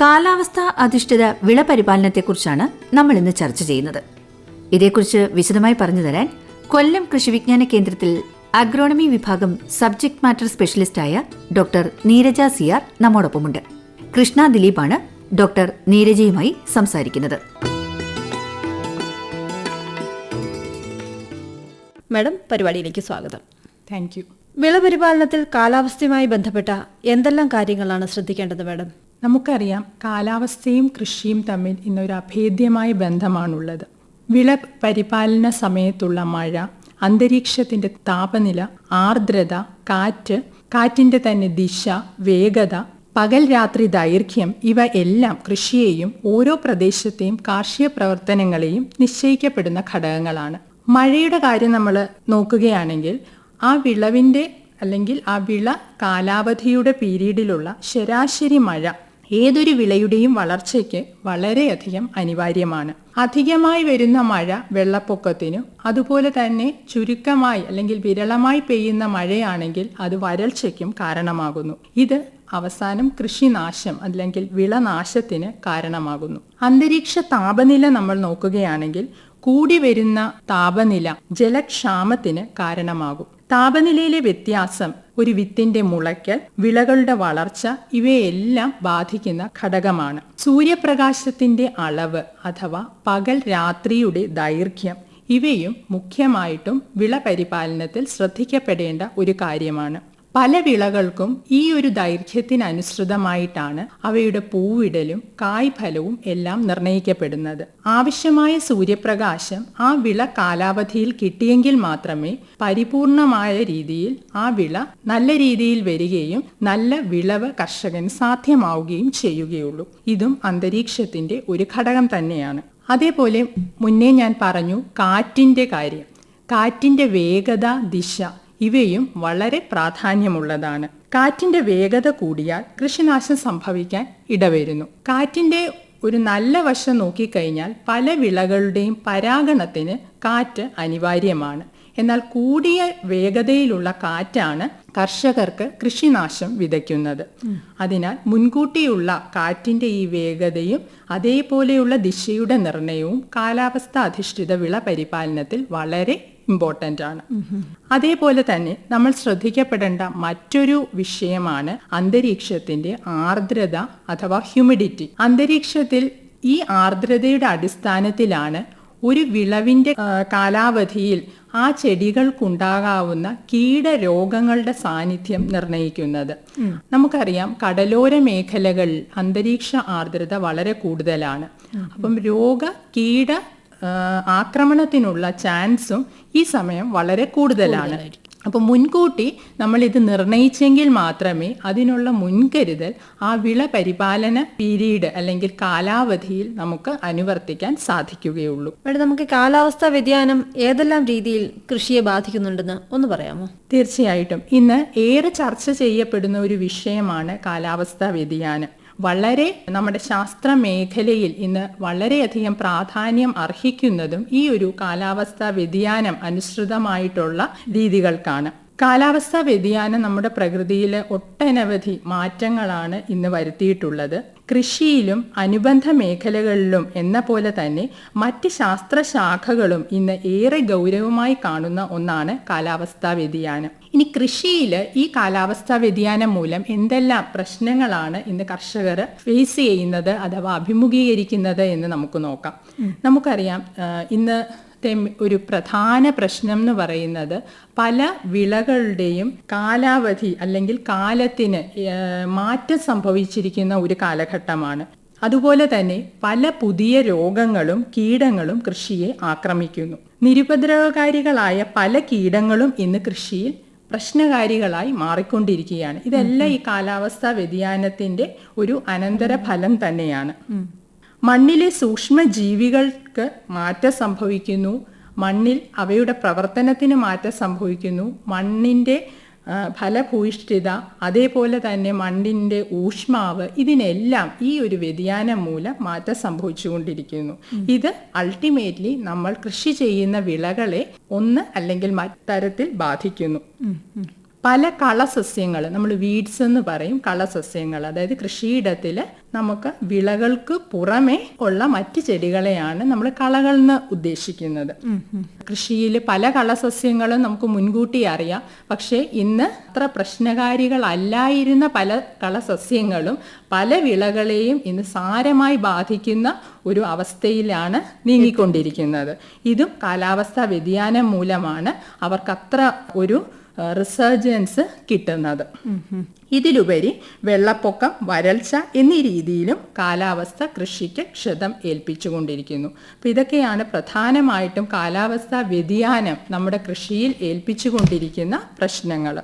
കാലാവസ്ഥ അധിഷ്ഠിത വിളപരിപാലനത്തെക്കുറിച്ചാണ് നമ്മൾ ഇന്ന് ചർച്ച ചെയ്യുന്നത്. ഇതേക്കുറിച്ച് വിശദമായി പറഞ്ഞു തരാൻ കൊല്ലം കൃഷി വിജ്ഞാന കേന്ദ്രത്തിൽ അഗ്രോണമി വിഭാഗം സബ്ജക്ട് മാറ്റർ സ്പെഷ്യലിസ്റ്റായ ഡോക്ടർ നീരജ സിയാർ നമ്മോടൊപ്പമുണ്ട്. കൃഷ്ണ ദിലീപാണ് ഡോക്ടർ നീരജയുമായി സംസാരിക്കുന്നത്. മാഡം പരിപാടിയിലേക്ക് സ്വാഗതം. താങ്ക് യു വിളപരിപാലനത്തിൽ കാലാവസ്ഥയുമായി ബന്ധപ്പെട്ട എന്തെല്ലാം കാര്യങ്ങളാണ് ശ്രദ്ധിക്കേണ്ടത് മാഡം? നമുക്കറിയാം കാലാവസ്ഥയും കൃഷിയും തമ്മിൽ ഇന്നൊരു അഭേദ്യമായ ബന്ധമാണുള്ളത്. വിള പരിപാലന സമയത്തുള്ള മഴ അന്തരീക്ഷത്തിന്റെ താപനില ആർദ്രത കാറ്റ് കാറ്റിന്റെ തന്നെ ദിശ വേഗത പകൽ രാത്രി ദൈർഘ്യം ഇവ എല്ലാം കൃഷിയെയും ഓരോ പ്രദേശത്തെയും കാർഷിക പ്രവർത്തനങ്ങളെയും നിശ്ചയിക്കപ്പെടുന്ന ഘടകങ്ങളാണ്. മഴയുടെ കാര്യം നമ്മൾ നോക്കുകയാണെങ്കിൽ ആ വിളവിന്റെ അല്ലെങ്കിൽ ആ വിള കാലാവധിയുടെ പീരീഡിലുള്ള ശരാശരി മഴ ഏതൊരു വിളയുടെയും വളർച്ചയ്ക്ക് വളരെയധികം അനിവാര്യമാണ്. അധികമായി വരുന്ന മഴ വെള്ളപ്പൊക്കത്തിനും അതുപോലെ തന്നെ ചുരുക്കമായി അല്ലെങ്കിൽ വിരളമായി പെയ്യുന്ന മഴയാണെങ്കിൽ അത് വരൾച്ചയ്ക്കും കാരണമാകുന്നു. ഇത് അവസാനം കൃഷിനാശം അല്ലെങ്കിൽ വിളനാശത്തിന് കാരണമാകുന്നു. അന്തരീക്ഷ താപനില നമ്മൾ നോക്കുകയാണെങ്കിൽ കൂടി വരുന്ന താപനില ജലക്ഷാമത്തിന് കാരണമാകും. താപനിലയിലെ വ്യത്യാസം ഒരു വിത്തിന്റെ മുളയ്ക്കൽ വിളകളുടെ വളർച്ച ഇവയെല്ലാം ബാധിക്കുന്ന ഘടകമാണ്. സൂര്യപ്രകാശത്തിന്റെ അളവ് അഥവാ പകൽ രാത്രിയുടെ ദൈർഘ്യം ഇവയും മുഖ്യമായിട്ടും വിള പരിപാലനത്തിൽ ശ്രദ്ധിക്കപ്പെടേണ്ട ഒരു കാര്യമാണ്. പല വിളകൾക്കും ഈ ഒരു ദൈർഘ്യത്തിനനുസൃതമായിട്ടാണ് അവയുടെ പൂവിടലും കായ്ഫലവും എല്ലാം നിർണയിക്കപ്പെടുന്നത്. ആവശ്യമായ സൂര്യപ്രകാശം ആ വിള കാലാവധിയിൽ കിട്ടിയെങ്കിൽ മാത്രമേ പരിപൂർണമായ രീതിയിൽ ആ വിള നല്ല രീതിയിൽ വരികയും നല്ല വിളവ് കർഷകന് സാധ്യമാവുകയും ചെയ്യുകയുള്ളൂ. ഇതും അന്തരീക്ഷത്തിന്റെ ഒരു ഘടകം തന്നെയാണ്. അതേപോലെ മുന്നേ ഞാൻ പറഞ്ഞു കാറ്റിന്റെ കാര്യം. കാറ്റിന്റെ വേഗത ദിശ ഇവയും വളരെ പ്രാധാന്യമുള്ളതാണ്. കാറ്റിന്റെ വേഗത കൂടിയാൽ കൃഷിനാശം സംഭവിക്കാൻ ഇടവരുന്നു. കാറ്റിന്റെ ഒരു നല്ല വശം നോക്കിക്കഴിഞ്ഞാൽ പല വിളകളുടെയും പരാഗണത്തിന് കാറ്റ് അനിവാര്യമാണ്. എന്നാൽ കൂടിയ വേഗതയിലുള്ള കാറ്റാണ് കർഷകർക്ക് കൃഷിനാശം വിതയ്ക്കുന്നത്. അതിനാൽ മുൻകൂട്ടിയുള്ള കാറ്റിന്റെ ഈ വേഗതയും അതേപോലെയുള്ള ദിശയുടെ നിർണയവും കാലാവസ്ഥ അധിഷ്ഠിത വിള പരിപാലനത്തിൽ വളരെ ഇമ്പോർട്ടന്റ് ആണ്. അതേപോലെ തന്നെ നമ്മൾ ശ്രദ്ധിക്കപ്പെടേണ്ട മറ്റൊരു വിഷയമാണ് അന്തരീക്ഷത്തിന്റെ ആർദ്രത അഥവാ ഹ്യൂമിഡിറ്റി അന്തരീക്ഷത്തിൽ ഈ ആർദ്രതയുടെ അടിസ്ഥാനത്തിലാണ് ഒരു വിളവിന്റെ കാലാവധിയിൽ ആ ചെടികൾക്കുണ്ടാകാവുന്ന കീടരോഗങ്ങളുടെ സാന്നിധ്യം നിർണയിക്കുന്നത് നമുക്കറിയാം കടലോര മേഖലകളിൽ അന്തരീക്ഷ ആർദ്രത വളരെ കൂടുതലാണ്. അപ്പം രോഗ കീട ആക്രമണത്തിനുള്ള ചാൻസും ഈ സമയം വളരെ കൂടുതലാണ്. അപ്പോൾ മുൻകൂട്ടി നമ്മൾ ഇത് നിർണയിച്ചെങ്കിൽ മാത്രമേ അതിനുള്ള മുൻകരുതൽ ആ വിള പരിപാലന പീരീഡ് അല്ലെങ്കിൽ കാലാവധിയിൽ നമുക്ക് അനുവർത്തിക്കാൻ സാധിക്കുകയുള്ളൂ. ഇവിടെ നമുക്ക് കാലാവസ്ഥാ വ്യതിയാനം ഏതെല്ലാം രീതിയിൽ കൃഷിയെ ബാധിക്കുന്നുണ്ടെന്ന് ഒന്ന് പറയാമോ? തീർച്ചയായിട്ടും. ഇന്ന് ഏറെ ചർച്ച ചെയ്യപ്പെടുന്ന ഒരു വിഷയമാണ് കാലാവസ്ഥാ വ്യതിയാനം. വളരെ നമ്മുടെ ശാസ്ത്ര മേഖലയിൽ ഇന്ന് വളരെയധികം പ്രാധാന്യം അർഹിക്കുന്നതും ഈ ഒരു കാലാവസ്ഥാ വ്യതിയാനം അനുസൃതമായിട്ടുള്ള രീതികൾക്കാണ്. കാലാവസ്ഥാ വ്യതിയാനം നമ്മുടെ പ്രകൃതിയിലെ ഒട്ടനവധി മാറ്റങ്ങളാണ് ഇന്ന് വരുത്തിയിട്ടുള്ളത്. കൃഷിയിലും അനുബന്ധ മേഖലകളിലും എന്ന പോലെ തന്നെ മറ്റ് ശാസ്ത്രശാഖകളും ഇന്ന് ഏറെ ഗൗരവമായി കാണുന്ന ഒന്നാണ് കാലാവസ്ഥാ വ്യതിയാനം. ഇനി കൃഷിയിൽ ഈ കാലാവസ്ഥാ വ്യതിയാനം മൂലം എന്തെല്ലാം പ്രശ്നങ്ങളാണ് ഇന്ന് കർഷകർ ഫേസ് ചെയ്യുന്നത് അഥവാ അഭിമുഖീകരിക്കുന്നത് എന്ന് നമുക്ക് നോക്കാം. നമുക്കറിയാം ഇന്ന് ഒരു പ്രധാന പ്രശ്നം എന്ന് പറയുന്നത് പല വിളകളുടെയും കാലാവധി അല്ലെങ്കിൽ കാലത്തിന് മാറ്റം സംഭവിച്ചിരിക്കുന്ന ഒരു കാലഘട്ടമാണ്. അതുപോലെ തന്നെ പല പുതിയ രോഗങ്ങളും കീടങ്ങളും കൃഷിയെ ആക്രമിക്കുന്നു. നിരുപദ്രവകാരികളായ പല കീടങ്ങളും ഇന്ന് കൃഷിയിൽ പ്രശ്നകാരികളായി മാറിക്കൊണ്ടിരിക്കുകയാണ്. ഇതെല്ലാം ഈ കാലാവസ്ഥാ വ്യതിയാനത്തിന്റെ ഒരു അനന്തര ഫലം തന്നെയാണ്. മണ്ണിലെ സൂക്ഷ്മ ജീവികൾക്ക് മാറ്റം സംഭവിക്കുന്നു. മണ്ണിൽ അവയുടെ പ്രവർത്തനത്തിന് മാറ്റം സംഭവിക്കുന്നു. മണ്ണിന്റെ ആ, ഫലഭൂയിഷ്ഠിത അതേപോലെ തന്നെ മണ്ണിന്റെ ഊഷ്മാവ് ഇതിനെല്ലാം ഈ ഒരു വ്യതിയാനം മൂലം മാറ്റം സംഭവിച്ചുകൊണ്ടിരിക്കുന്നു. ഇത് അൾട്ടിമേറ്റ്ലി നമ്മൾ കൃഷി ചെയ്യുന്ന വിളകളെ ഒന്ന് അല്ലെങ്കിൽ മറ്റരത്തിൽ ബാധിക്കുന്നു. പല കളസസ്യങ്ങൾ നമ്മൾ വീഡ്സ് എന്ന് പറയും കളസസ്യങ്ങൾ. അതായത് കൃഷിയിടത്തിൽ നമുക്ക് വിളകൾക്ക് പുറമെ ഉള്ള മറ്റ് ചെടികളെയാണ് നമ്മൾ കളകൾ എന്ന് ഉദ്ദേശിക്കുന്നത്. കൃഷിയിൽ പല കളസസ്യങ്ങളും നമുക്ക് മുൻകൂട്ടി അറിയാം. പക്ഷേ ഇന്ന് അത്ര പ്രശ്നകാരികളല്ലായിരുന്ന പല കളസസ്യങ്ങളും പല വിളകളെയും ഇന്ന് സാരമായി ബാധിക്കുന്ന ഒരു അവസ്ഥയിലാണ് നീങ്ങിക്കൊണ്ടിരിക്കുന്നത്. ഇതും കാലാവസ്ഥാ വ്യതിയാനം മൂലമാണ് അവർക്കത്ര ഒരു റിസർജൻസ് കിട്ടുന്നത്. ഇതിലുപരി വെള്ളപ്പൊക്കം വരൾച്ച എന്നീ രീതിയിലും കാലാവസ്ഥ കൃഷിക്ക് ക്ഷതം ഏൽപ്പിച്ചുകൊണ്ടിരിക്കുന്നു. അപ്പോൾ ഇതൊക്കെയാണ് പ്രധാനമായിട്ടും കാലാവസ്ഥാ വ്യതിയാനം നമ്മുടെ കൃഷിയിൽ ഏൽപ്പിച്ചുകൊണ്ടിരിക്കുന്ന പ്രശ്നങ്ങൾ.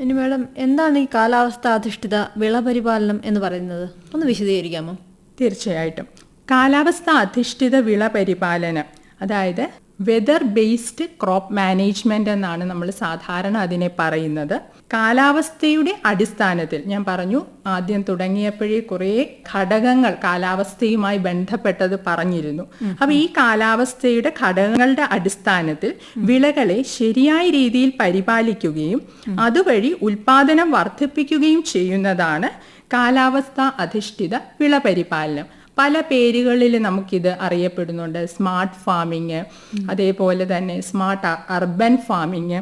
ഇനി മേഡം എന്താണ് ഈ കാലാവസ്ഥ അധിഷ്ഠിത വിളപരിപാലനം എന്ന് പറയുന്നത്? ഒന്ന് വിശദീകരിക്കാമോ? തീർച്ചയായിട്ടും. കാലാവസ്ഥ അധിഷ്ഠിത വിള പരിപാലനം അതായത് വെതർ ബേസ്ഡ് ക്രോപ്പ് മാനേജ്മെന്റ് എന്നാണ് നമ്മൾ സാധാരണ അതിനെ പറയുന്നത്. കാലാവസ്ഥയുടെ അടിസ്ഥാനത്തിൽ ഞാൻ പറഞ്ഞു ആദ്യം തുടങ്ങിയപ്പോഴേ കുറേ ഘടകങ്ങൾ കാലാവസ്ഥയുമായി ബന്ധപ്പെട്ടത് പറഞ്ഞിരുന്നു. അപ്പൊ ഈ കാലാവസ്ഥയുടെ ഘടകങ്ങളുടെ അടിസ്ഥാനത്തിൽ വിളകളെ ശരിയായ രീതിയിൽ പരിപാലിക്കുകയും അതുവഴി ഉൽപാദനം വർദ്ധിപ്പിക്കുകയും ചെയ്യുന്നതാണ് കാലാവസ്ഥ അധിഷ്ഠിത വിള പരിപാലനം പല പേരുകളിൽ നമുക്കിത് അറിയപ്പെടുന്നുണ്ട്. സ്മാർട്ട് ഫാമിങ് അതേപോലെ തന്നെ സ്മാർട്ട് അർബൻ ഫാമിങ്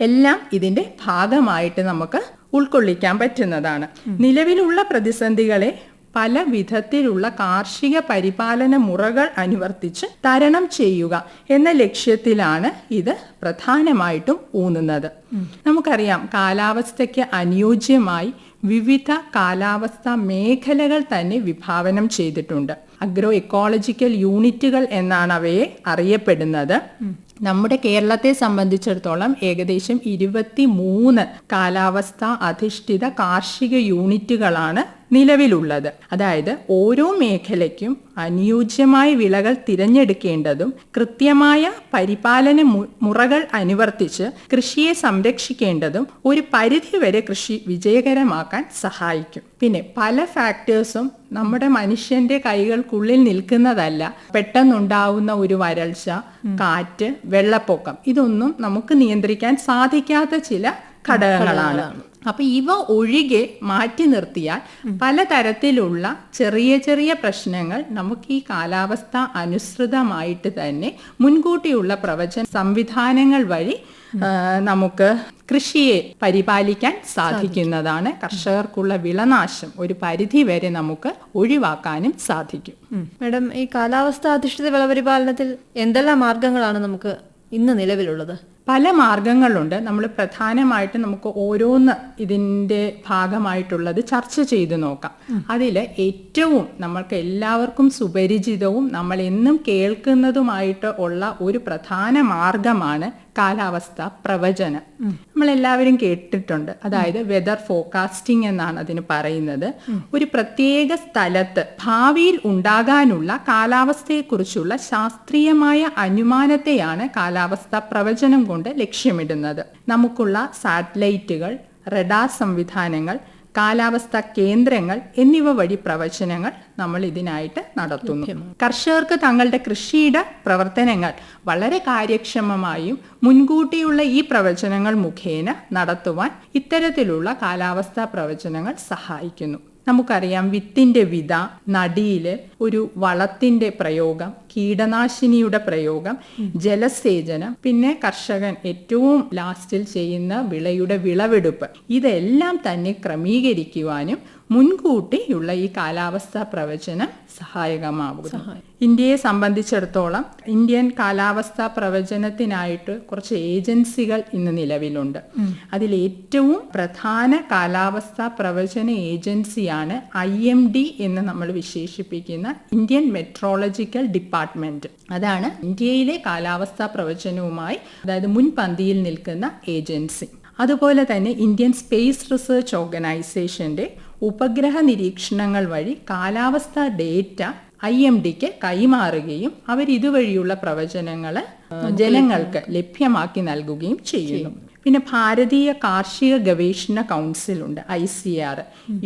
എല്ലാം ഇതിന്റെ ഭാഗമായിട്ട് നമുക്ക് ഉൾക്കൊള്ളിക്കാൻ പറ്റുന്നതാണ്. നിലവിലുള്ള പ്രതിസന്ധികളെ പല വിധത്തിലുള്ള കാർഷിക പരിപാലന മുറകൾ അനുവർത്തിച്ച് തരണം ചെയ്യുക എന്ന ലക്ഷ്യത്തിലാണ് ഇത് പ്രധാനമായിട്ടും ഊന്നുന്നത്. നമുക്കറിയാം കാലാവസ്ഥയ്ക്ക് അനുയോജ്യമായി വിവിധ കാലാവസ്ഥ മേഖലകൾ തന്നെ വിഭാവനം ചെയ്തിട്ടുണ്ട്. അഗ്രോ എക്കോളജിക്കൽ യൂണിറ്റുകൾ എന്നാണ് അവയെ അറിയപ്പെടുന്നത്. നമ്മുടെ കേരളത്തെ സംബന്ധിച്ചിടത്തോളം ഏകദേശം ഇരുപത്തി മൂന്ന് കാലാവസ്ഥ അധിഷ്ഠിത കാർഷിക യൂണിറ്റുകളാണ് നിലവിലുള്ളത്. അതായത് ഓരോ മേഖലയ്ക്കും അനുയോജ്യമായ വിളകൾ തിരഞ്ഞെടുക്കേണ്ടതും കൃത്യമായ പരിപാലന മുറകൾ അനുവർത്തിച്ച് കൃഷിയെ സംരക്ഷിക്കേണ്ടതും ഒരു പരിധി വരെ കൃഷി വിജയകരമാക്കാൻ സഹായിക്കും. പിന്നെ പല ഫാക്ടേഴ്സും നമ്മുടെ മനുഷ്യന്റെ കൈകൾക്കുള്ളിൽ നിൽക്കുന്നതല്ല. പെട്ടെന്നുണ്ടാവുന്ന ഒരു വരൾച്ച കാറ്റ് വെള്ളപ്പൊക്കം ഇതൊന്നും നമുക്ക് നിയന്ത്രിക്കാൻ സാധിക്കാത്ത ചില ഘടകങ്ങളാണ്. അപ്പൊ ഇവ ഒഴികെ മാറ്റി നിർത്തിയാൽ പലതരത്തിലുള്ള ചെറിയ ചെറിയ പ്രശ്നങ്ങൾ നമുക്ക് ഈ കാലാവസ്ഥ അനുസൃതമായിട്ട് തന്നെ മുൻകൂട്ടിയുള്ള പ്രവചന സംവിധാനങ്ങൾ വഴി നമുക്ക് കൃഷിയെ പരിപാലിക്കാൻ സാധിക്കുന്നതാണ്. കർഷകർക്കുള്ള വിളനാശം ഒരു പരിധി വരെ നമുക്ക് ഒഴിവാക്കാനും സാധിക്കും. മാഡം ഈ കാലാവസ്ഥ അധിഷ്ഠിത വിളപരിപാലനത്തിൽ എന്തെല്ലാം മാർഗങ്ങളാണ് നമുക്ക് ഇന്ന് നിലവിലുള്ളത്? പല മാർഗങ്ങളുണ്ട്. നമ്മൾ പ്രധാനമായിട്ട് നമുക്ക് ഓരോന്ന് ഇതിന്റെ ഭാഗമായിട്ടുള്ളത് ചർച്ച ചെയ്തു നോക്കാം. അതിൽ ഏറ്റവും നമ്മൾക്ക് എല്ലാവർക്കും സുപരിചിതവും നമ്മൾ എന്നും കേൾക്കുന്നതുമായിട്ട് ഉള്ള ഒരു പ്രധാന മാർഗമാണ് കാലാവസ്ഥ പ്രവചനം നമ്മൾ എല്ലാവരും കേട്ടിട്ടുണ്ട്. അതായത് വെതർ ഫോക്കാസ്റ്റിംഗ് എന്നാണ് അതിന് പറയുന്നത്. ഒരു പ്രത്യേക സ്ഥലത്ത് ഭാവിയിൽ ഉണ്ടാകാനുള്ള കാലാവസ്ഥയെക്കുറിച്ചുള്ള ശാസ്ത്രീയമായ അനുമാനത്തെയാണ് കാലാവസ്ഥ പ്രവചനം കൊണ്ട് ലക്ഷ്യമിടുന്നത്. നമുക്കുള്ള സാറ്റലൈറ്റുകൾ റഡാർ സംവിധാനങ്ങൾ കാലാവസ്ഥ കേന്ദ്രങ്ങൾ എന്നിവ വഴി പ്രവചനങ്ങൾ നമ്മൾ ഇതിനായിട്ട് നടത്തുന്നു. കർഷകർക്ക് തങ്ങളുടെ കൃഷിയുടെ പ്രവർത്തനങ്ങൾ വളരെ കാര്യക്ഷമമായും മുൻകൂട്ടിയുള്ള ഈ പ്രവചനങ്ങൾ മുഖേന നടത്തുവാൻ ഇത്തരത്തിലുള്ള കാലാവസ്ഥാ പ്രവചനങ്ങൾ സഹായിക്കുന്നു. നമുക്കറിയാം വിത്തിന്റെ വിത നടിയിൽ ഒരു വളത്തിന്റെ പ്രയോഗം കീടനാശിനിയുടെ പ്രയോഗം ജലസേചനം പിന്നെ കർഷകൻ ഏറ്റവും ലാസ്റ്റിൽ ചെയ്യുന്ന വിളയുടെ വിളവെടുപ്പ്. ഇതെല്ലാം തന്നെ ക്രമീകരിക്കുവാനും മുൻകൂട്ടിയുള്ള ഈ കാലാവസ്ഥാ പ്രവചനം സഹായകമാകുന്നു ഇന്ത്യയെ സംബന്ധിച്ചിടത്തോളം ഇന്ത്യൻ കാലാവസ്ഥാ പ്രവചനത്തിനായിട്ട് കുറച്ച് ഏജൻസികൾ ഇന്ന് നിലവിലുണ്ട്. അതിൽ ഏറ്റവും പ്രധാന കാലാവസ്ഥാ പ്രവചന ഏജൻസിയാണ് ഐ എം ഡി എന്ന് നമ്മൾ വിശേഷിപ്പിക്കുന്ന ഇന്ത്യൻ മെട്രോളജിക്കൽ ഡിപ്പാർട്ട്മെന്റ്. അതാണ് ഇന്ത്യയിലെ കാലാവസ്ഥാ പ്രവചനവുമായി അതായത് മുൻപന്തിയിൽ നിൽക്കുന്ന ഏജൻസി. അതുപോലെ തന്നെ ഇന്ത്യൻ സ്പേസ് റിസർച്ച് ഓർഗനൈസേഷന്റെ ഉപഗ്രഹ നിരീക്ഷണങ്ങൾ വഴി കാലാവസ്ഥാ ഡേറ്റ ഐ എം ഡിക്ക് കൈമാറുകയും അവർ ഇതുവഴിയുള്ള പ്രവചനങ്ങൾ ജനങ്ങൾക്ക് ലഭ്യമാക്കി നൽകുകയും ചെയ്യുന്നു. പിന്നെ ഭാരതീയ കാർഷിക ഗവേഷണ കൗൺസിൽ ഉണ്ട് ഐ സി ആർ.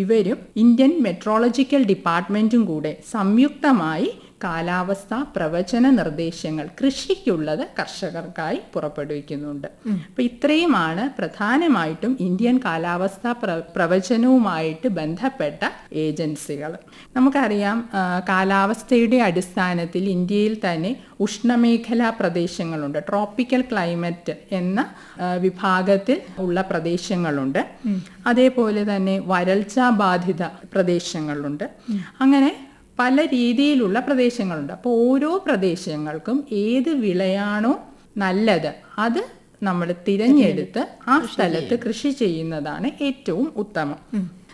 ഇവരും ഇന്ത്യൻ മെട്രോളജിക്കൽ ഡിപ്പാർട്ട്മെന്റും കൂടെ സംയുക്തമായി കാലാവസ്ഥ പ്രവചന നിർദ്ദേശങ്ങൾ കൃഷിക്കുള്ളത് കർഷകർക്കായി പുറപ്പെടുവിക്കുന്നുണ്ട്. അപ്പൊ ഇത്രയുമാണ് പ്രധാനമായിട്ടും ഇന്ത്യൻ കാലാവസ്ഥ പ്ര- പ്രവചനവുമായിട്ട് ബന്ധപ്പെട്ട ഏജൻസികൾ. നമുക്കറിയാം കാലാവസ്ഥയുടെ അടിസ്ഥാനത്തിൽ ഇന്ത്യയിൽ തന്നെ ഉഷ്ണമേഖലാ പ്രദേശങ്ങളുണ്ട്. ട്രോപ്പിക്കൽ ക്ലൈമറ്റ് എന്ന വിഭാഗത്തിൽ ഉള്ള പ്രദേശങ്ങളുണ്ട്. അതേപോലെ തന്നെ വരൾച്ചാ ബാധിത പ്രദേശങ്ങളുണ്ട് അങ്ങനെ പല രീതിയിലുള്ള പ്രദേശങ്ങളുണ്ട്. അപ്പോൾ ഓരോ പ്രദേശങ്ങൾക്കും ഏത് വിളയാണോ നല്ലത് അത് നമ്മൾ തിരഞ്ഞെടുത്ത് ആ സ്ഥലത്ത് കൃഷി ചെയ്യുന്നതാണ് ഏറ്റവും ഉത്തമം.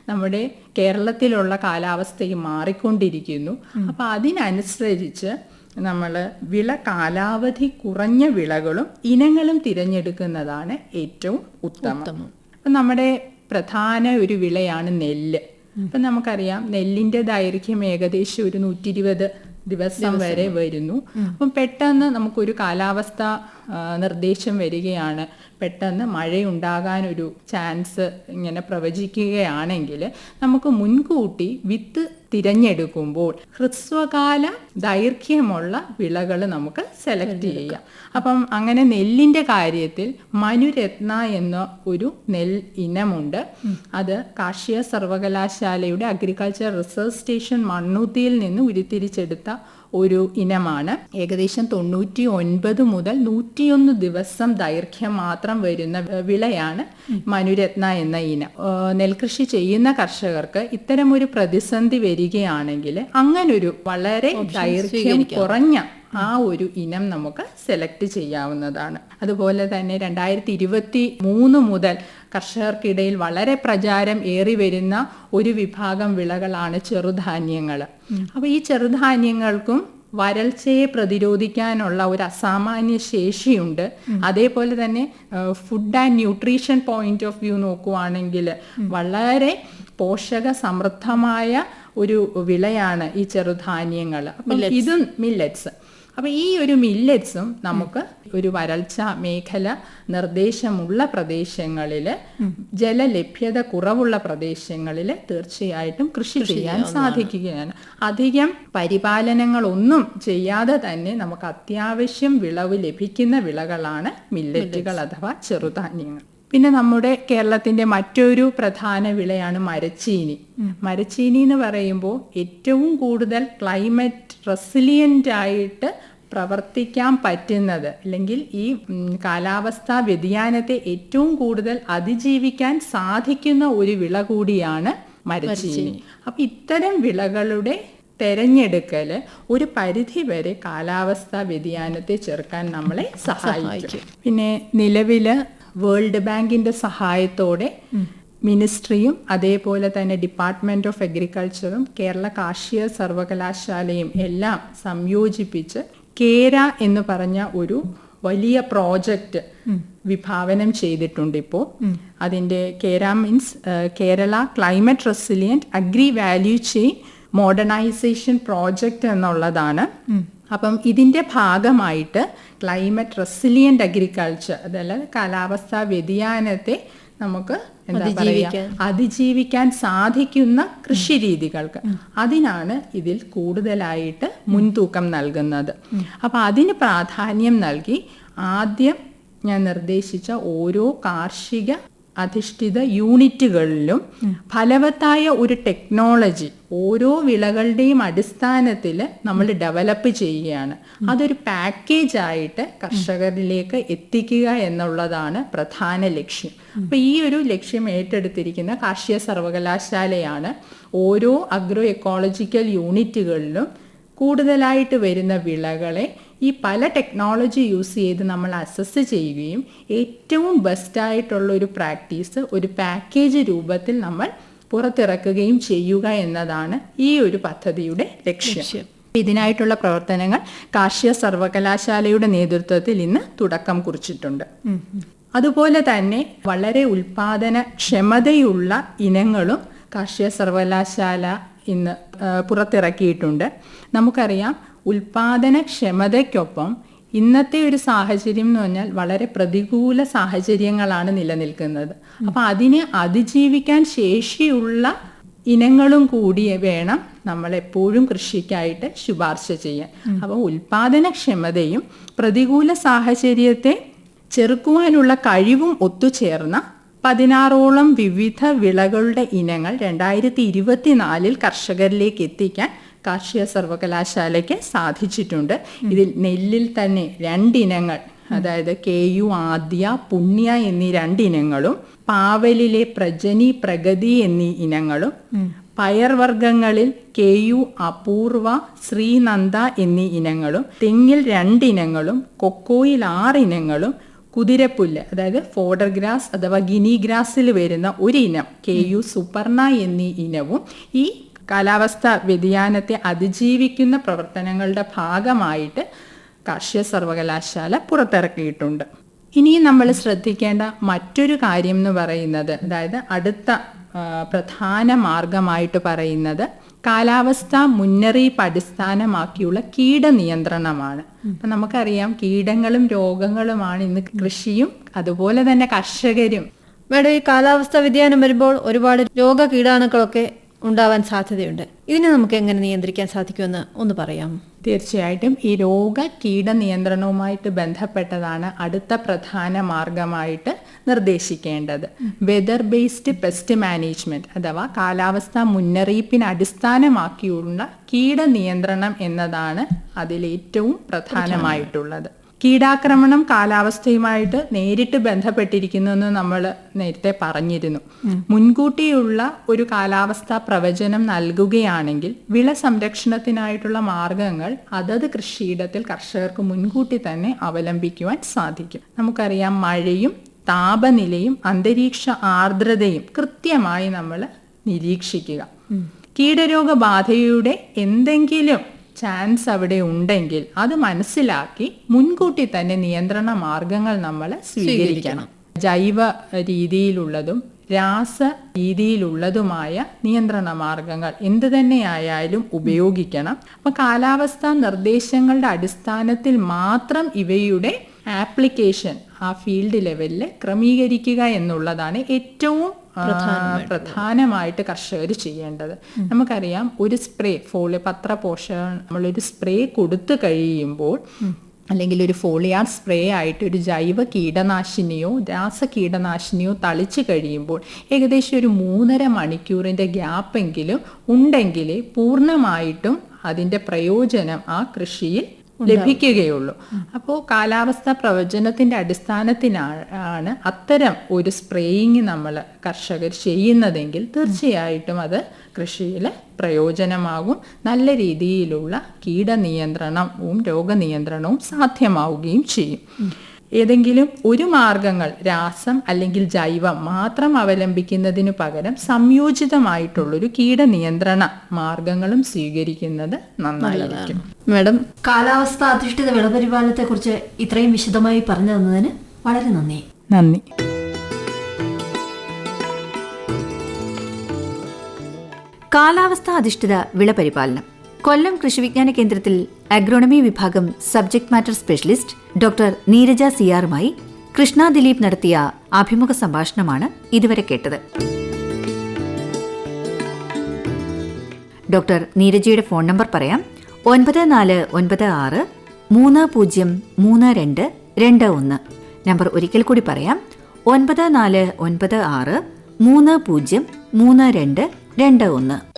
നമ്മുടെ കേരളത്തിലുള്ള കാലാവസ്ഥയും മാറിക്കൊണ്ടിരിക്കുന്നു. അപ്പൊ അതിനനുസരിച്ച് നമ്മൾ വിള കാലാവധി കുറഞ്ഞ വിളകളും ഇനങ്ങളും തിരഞ്ഞെടുക്കുന്നതാണ് ഏറ്റവും ഉത്തമം. നമ്മുടെ പ്രധാന ഒരു വിളയാണ് നെല്ല്. അപ്പൊ നമുക്കറിയാം നെല്ലിന്റെ ദൈർഘ്യം ഏകദേശം ഒരു നൂറ്റി ഇരുപത് ദിവസം വരെ വരുന്നു. അപ്പം പെട്ടെന്ന് നമുക്കൊരു കാലാവസ്ഥ നിർദ്ദേശം വരികയാണ്. പെട്ടെന്ന് മഴയുണ്ടാകാനൊരു ചാൻസ് ഇങ്ങനെ പ്രവചിക്കുകയാണെങ്കിൽ നമുക്ക് മുൻകൂട്ടി വിത്ത് തിരഞ്ഞെടുക്കുമ്പോൾ ഹ്രസ്വകാല ദൈർഘ്യമുള്ള വിളകൾ നമുക്ക് സെലക്ട് ചെയ്യാം. അപ്പം അങ്ങനെ നെല്ലിന്റെ കാര്യത്തിൽ മനുരത്ന എന്ന ഒരു നെൽ ഇനമുണ്ട്. അത് കാർഷിക സർവകലാശാലയുടെ അഗ്രികൾച്ചർ റിസർച്ച് സ്റ്റേഷൻ മണ്ണൂത്തിയിൽ നിന്ന് ഉരുത്തിരിച്ചെടുത്ത ഒരു ഇനമാണ്. ഏകദേശം തൊണ്ണൂറ്റി ഒൻപത് മുതൽ നൂറ്റിയൊന്ന് ദിവസം ദൈർഘ്യം മാത്രം വരുന്ന വിളയാണ് മനുരത്ന എന്ന ഇനം. നെൽകൃഷി ചെയ്യുന്ന കർഷകർക്ക് ഇത്തരം ഒരു പ്രതിസന്ധി വരികയാണെങ്കിൽ അങ്ങനൊരു വളരെ ദൈർഘ്യം കുറഞ്ഞ ആ ഒരു ഇനം നമുക്ക് സെലക്ട് ചെയ്യാവുന്നതാണ്. അതുപോലെ തന്നെ രണ്ടായിരത്തി ഇരുപത്തി മൂന്ന് മുതൽ കർഷകർക്കിടയിൽ വളരെ പ്രചാരം ഏറി വരുന്ന ഒരു വിഭാഗം വിളകളാണ് ചെറുധാന്യങ്ങൾ. അപ്പൊ ഈ ചെറുധാന്യങ്ങൾക്കും വരൾച്ചയെ പ്രതിരോധിക്കാനുള്ള ഒരു അസാമാന്യ ശേഷിയുണ്ട്. അതേപോലെ തന്നെ food and nutrition point of view നോക്കുവാണെങ്കിൽ വളരെ പോഷക സമൃദ്ധമായ ഒരു വിളയാണ് ഈ ചെറുധാന്യങ്ങൾ. അപ്പം ഇതും മില്ലറ്റ്സ് അപ്പൊ ഈ ഒരു മില്ലറ്റ്സും നമുക്ക് ഒരു വരൾച്ച മേഖല നിർദ്ദേശമുള്ള പ്രദേശങ്ങളിൽ ജലലഭ്യത കുറവുള്ള പ്രദേശങ്ങളിൽ തീർച്ചയായിട്ടും കൃഷി ചെയ്യാൻ സാധിക്കുകയാണ്. അധികം പരിപാലനങ്ങളൊന്നും ചെയ്യാതെ തന്നെ നമുക്ക് അത്യാവശ്യം വിളവ് ലഭിക്കുന്ന വിളകളാണ് മില്ലറ്റുകൾ അഥവാ ചെറുധാന്യങ്ങൾ. പിന്നെ നമ്മുടെ കേരളത്തിന്റെ മറ്റൊരു പ്രധാന വിളയാണ് മരച്ചീനി. മരച്ചീനി എന്ന് പറയുമ്പോൾ ഏറ്റവും കൂടുതൽ ക്ലൈമറ്റ് റെസിലിയന്റ് ആയിട്ട് പ്രവർത്തിക്കാൻ പറ്റുന്നത്. അല്ലെങ്കിൽ ഈ കാലാവസ്ഥാ വ്യതിയാനത്തെ ഏറ്റവും കൂടുതൽ അതിജീവിക്കാൻ സാധിക്കുന്ന ഒരു വിള കൂടിയാണ് മരച്ചീനി. അപ്പം ഇത്തരം വിളകളുടെ തെരഞ്ഞെടുക്കൽ ഒരു പരിധി വരെ കാലാവസ്ഥാ വ്യതിയാനത്തെ ചെറുക്കാൻ നമ്മളെ സഹായിക്കും. പിന്നെ നിലവിൽ വേൾഡ് ബാങ്കിന്റെ സഹായത്തോടെ മിനിസ്ട്രിയും അതേപോലെ തന്നെ ഡിപ്പാർട്ട്മെന്റ് ഓഫ് അഗ്രികൾച്ചറും കേരള കാർഷിക സർവകലാശാലയും എല്ലാം സംയോജിപ്പിച്ച് കേര എന്ന് പറഞ്ഞ ഒരു വലിയ പ്രോജക്റ്റ് വിഭാവനം ചെയ്തിട്ടുണ്ട് ഇപ്പോൾ. അതിന്റെ KERA means Kerala climate resilient agri value chain modernisation project എന്നുള്ളതാണ്. അപ്പം ഇതിന്റെ ഭാഗമായിട്ട് ക്ലൈമറ്റ് റെസിലിയന്റ് അഗ്രികൾച്ചർ അതല്ല കാലാവസ്ഥാ വ്യതിയാനത്തെ നമുക്ക് എന്താ പറയുക അതിജീവിക്കാൻ സാധിക്കുന്ന കൃഷി രീതികൾക്ക്. അതിനാണ് ഇതിൽ കൂടുതലായിട്ട് മുൻതൂക്കം നൽകുന്നത്. അപ്പൊ അതിന് പ്രാധാന്യം നൽകി ആദ്യം ഞാൻ നിർദ്ദേശിച്ച ഓരോ കാർഷിക അധിഷ്ഠിത യൂണിറ്റുകളിലും ഫലവത്തായ ഒരു ടെക്നോളജി ഓരോ വിളകളുടെയും അടിസ്ഥാനത്തിൽ നമ്മൾ ഡെവലപ്പ് ചെയ്യുകയാണ്. അതൊരു പാക്കേജ് ആയിട്ട് കർഷകരിലേക്ക് എത്തിക്കുക എന്നുള്ളതാണ് പ്രധാന ലക്ഷ്യം. അപ്പൊ ഈ ഒരു ലക്ഷ്യം ഏറ്റെടുത്തിരിക്കുന്ന കാർഷിക സർവകലാശാലയാണ് ഓരോ അഗ്രോ എക്കോളജിക്കൽ യൂണിറ്റുകളിലും കൂടുതലായിട്ട് വരുന്ന വിളകളെ ഈ പല ടെക്നോളജി യൂസ് ചെയ്ത് നമ്മൾ അസസ് ചെയ്യുകയും ഏറ്റവും ബെസ്റ്റായിട്ടുള്ള ഒരു പ്രാക്ടീസ് ഒരു പാക്കേജ് രൂപത്തിൽ നമ്മൾ പുറത്തിറക്കുകയും ചെയ്യുക എന്നതാണ് ഈ ഒരു പദ്ധതിയുടെ ലക്ഷ്യം. ഇതിനായിട്ടുള്ള പ്രവർത്തനങ്ങൾ കാർഷിക സർവകലാശാലയുടെ നേതൃത്വത്തിൽ ഇന്ന് തുടക്കം കുറിച്ചിട്ടുണ്ട്. അതുപോലെ തന്നെ വളരെ ഉൽപാദന ക്ഷമതയുള്ള ഇനങ്ങളും കാർഷിക സർവകലാശാല ഇന്ന് പുറത്തിറക്കിയിട്ടുണ്ട്. നമുക്കറിയാം ഉൽപാദന ക്ഷമതയ്ക്കൊപ്പം ഇന്നത്തെ ഒരു സാഹചര്യം എന്ന് പറഞ്ഞാൽ വളരെ പ്രതികൂല സാഹചര്യങ്ങളാണ് നിലനിൽക്കുന്നത്. അപ്പൊ അതിനെ അതിജീവിക്കാൻ ശേഷിയുള്ള ഇനങ്ങളും കൂടി വേണം നമ്മൾ എപ്പോഴും കൃഷിക്കായിട്ട് ശുപാർശ ചെയ്യാൻ. അപ്പോൾ ഉൽപാദനക്ഷമതയും പ്രതികൂല സാഹചര്യത്തെ ചെറുക്കുവാനുള്ള കഴിവും ഒത്തുചേർന്ന പതിനാറോളം വിവിധ വിളകളുടെ ഇനങ്ങൾ രണ്ടായിരത്തി ഇരുപത്തിനാലിൽ കർഷകരിലേക്ക് എത്തിക്കാൻ കാർഷിക സർവകലാശാലയ്ക്ക് സാധിച്ചിട്ടുണ്ട്. ഇതിൽ നെല്ലിൽ തന്നെ രണ്ടിനങ്ങൾ അതായത് കെ യു ആദ്യ പുണ്യ എന്നീ രണ്ടിനങ്ങളും പാവലിലെ പ്രജനി പ്രഗതി എന്നീ ഇനങ്ങളും പയർവർഗങ്ങളിൽ കെ യു അപൂർവ ശ്രീനന്ദ എന്നീ ഇനങ്ങളും തെങ്ങിൽ രണ്ടിനങ്ങളും കൊക്കോയിൽ ആറിനങ്ങളും കുതിരപ്പുല്ല് അതായത് ഫോഡർ ഗ്രാസ് അഥവാ ഗിനി ഗ്രാസിൽ വരുന്ന ഒരു ഇനം കെ യു സുപർണ എന്നീ ഇനവും ഈ കാലാവസ്ഥ വ്യതിയാനത്തെ അതിജീവിക്കുന്ന പ്രവർത്തനങ്ങളുടെ ഭാഗമായിട്ട് കാർഷിക സർവകലാശാല പുറത്തിറക്കിയിട്ടുണ്ട്. ഇനിയും നമ്മൾ ശ്രദ്ധിക്കേണ്ട മറ്റൊരു കാര്യം എന്ന് പറയുന്നത് അതായത് അടുത്ത പ്രധാന മാർഗമായിട്ട് പറയുന്നത് കാലാവസ്ഥ മുന്നറിയിപ്പ് അടിസ്ഥാനമാക്കിയുള്ള കീടനിയന്ത്രണമാണ് അപ്പൊ നമുക്കറിയാം കീടങ്ങളും രോഗങ്ങളുമാണ് ഇന്ന് കൃഷിയും അതുപോലെ തന്നെ കർഷകരും. മേഡം ഈ കാലാവസ്ഥ വ്യതിയാനം വരുമ്പോൾ ഒരുപാട് രോഗ കീടാണുക്കളൊക്കെ ഉണ്ടാവാൻ സാധ്യതയുണ്ട്. ഇതിനെ നമുക്ക് എങ്ങനെ നിയന്ത്രിക്കാൻ സാധിക്കുമെന്ന് ഒന്ന് പറയാം. തീർച്ചയായിട്ടും ഈ രോഗ കീട നിയന്ത്രണവുമായിട്ട് ബന്ധപ്പെട്ടതാണ് അടുത്ത പ്രധാന മാർഗമായിട്ട് നിർദ്ദേശിക്കേണ്ടത്. വെതർ ബേസ്ഡ് പെസ്റ്റ് മാനേജ്മെന്റ് അഥവാ കാലാവസ്ഥാ മുന്നറിയിപ്പിന് അടിസ്ഥാനമാക്കിയുള്ള കീട നിയന്ത്രണം എന്നതാണ് അതിലേറ്റവും പ്രധാനമായിട്ടുള്ളത്. കീടാക്രമണം കാലാവസ്ഥയുമായിട്ട് നേരിട്ട് ബന്ധപ്പെട്ടിരിക്കുന്നു എന്ന് നമ്മൾ നേരത്തെ പറഞ്ഞിരുന്നു. മുൻകൂട്ടിയുള്ള ഒരു കാലാവസ്ഥ പ്രവചനം നൽകുകയാണെങ്കിൽ വിള സംരക്ഷണത്തിനായിട്ടുള്ള മാർഗങ്ങൾ അതത് കൃഷിയിടത്തിൽ കർഷകർക്ക് മുൻകൂട്ടി തന്നെ അവലംബിക്കുവാൻ സാധിക്കും. നമുക്കറിയാം മഴയും താപനിലയും അന്തരീക്ഷ ആർദ്രതയും കൃത്യമായി നമ്മൾ നിരീക്ഷിക്കുക. കീടരോഗബാധയുടെ എന്തെങ്കിലും ചാൻസ് അവിടെ ഉണ്ടെങ്കിൽ അത് മനസ്സിലാക്കി മുൻകൂട്ടി തന്നെ നിയന്ത്രണ മാർഗങ്ങൾ നമ്മൾ സ്വീകരിക്കണം. ജൈവ രീതിയിലുള്ളതും രാസ രീതിയിലുള്ളതുമായ നിയന്ത്രണ മാർഗങ്ങൾ എന്ത് തന്നെയായാലും ഉപയോഗിക്കണം. അപ്പൊ കാലാവസ്ഥാ നിർദ്ദേശങ്ങളുടെ അടിസ്ഥാനത്തിൽ മാത്രം ഇവയുടെ ആപ്ലിക്കേഷൻ ആ ഫീൽഡ് ലെവലിൽ ക്രമീകരിക്കുക എന്നുള്ളതാണ് ഏറ്റവും പ്രധാനമായിട്ട് കർഷകർ ചെയ്യേണ്ടത്. നമുക്കറിയാം ഒരു സ്പ്രേ ഫോളി പത്ര പോഷകം നമ്മളൊരു സ്പ്രേ കൊടുത്തു കഴിയുമ്പോൾ അല്ലെങ്കിൽ ഒരു ഫോളിയാർ സ്പ്രേ ആയിട്ട് ഒരു ജൈവ കീടനാശിനിയോ രാസ കീടനാശിനിയോ തളിച്ചു കഴിയുമ്പോൾ ഏകദേശം ഒരു മൂന്നര മണിക്കൂറിന്റെ ഗ്യാപ്പെങ്കിലും ഉണ്ടെങ്കിലേ പൂർണമായിട്ടും അതിന്റെ പ്രയോജനം ആ കൃഷിയിൽ ലഭിക്കുകയുള്ളൂ. അപ്പോൾ കാലാവസ്ഥ പ്രവചനത്തിന്റെ അടിസ്ഥാനത്തിനാണ് അത്തരം ഒരു സ്പ്രേയിങ് നമ്മൾ കർഷകർ ചെയ്യുന്നതെങ്കിൽ തീർച്ചയായിട്ടും അത് കൃഷിയിൽ പ്രയോജനമാകും. നല്ല രീതിയിലുള്ള കീടനിയന്ത്രണവും രോഗനിയന്ത്രണവും സാധ്യമാവുകയും ചെയ്യും. ഏതെങ്കിലും ഒരു മാർഗങ്ങൾ രാസം അല്ലെങ്കിൽ ജൈവം മാത്രം അവലംബിക്കുന്നതിനു പകരം സംയോജിതമായിട്ടുള്ളൊരു കീടനിയന്ത്രണ മാർഗങ്ങളും സ്വീകരിക്കുന്നത് നന്നായിരിക്കും. മേഡം കാലാവസ്ഥ അധിഷ്ഠിത വിളപരിപാലനത്തെക്കുറിച്ച് ഇത്രയും വിശദമായി പറഞ്ഞു തന്നതിന് വളരെ നന്ദി. നന്ദി. കാലാവസ്ഥ അധിഷ്ഠിത വിളപരിപാലനം. കൊല്ലം കൃഷി വിജ്ഞാന കേന്ദ്രത്തിൽ അഗ്രോണമി വിഭാഗം subject matter specialist doctor Neeraja സിയാറുമായി Krishna Dileep നടത്തിയ അഭിമുഖ സംഭാഷണമാണ് ഇതുവരെ കേട്ടത്. ഡോക്ടർ നീരജയുടെ ഫോൺ നമ്പർ പറയാം. ഒൻപത് നാല് ഒൻപത് ആറ് മൂന്ന് പൂജ്യം മൂന്ന് രണ്ട് രണ്ട് ഒന്ന്. നമ്പർ ഒരിക്കൽ കൂടി പറയാം. ഒൻപത് നാല് ഒൻപത് ആറ് മൂന്ന് പൂജ്യം മൂന്ന് രണ്ട് രണ്ട് ഒന്ന്.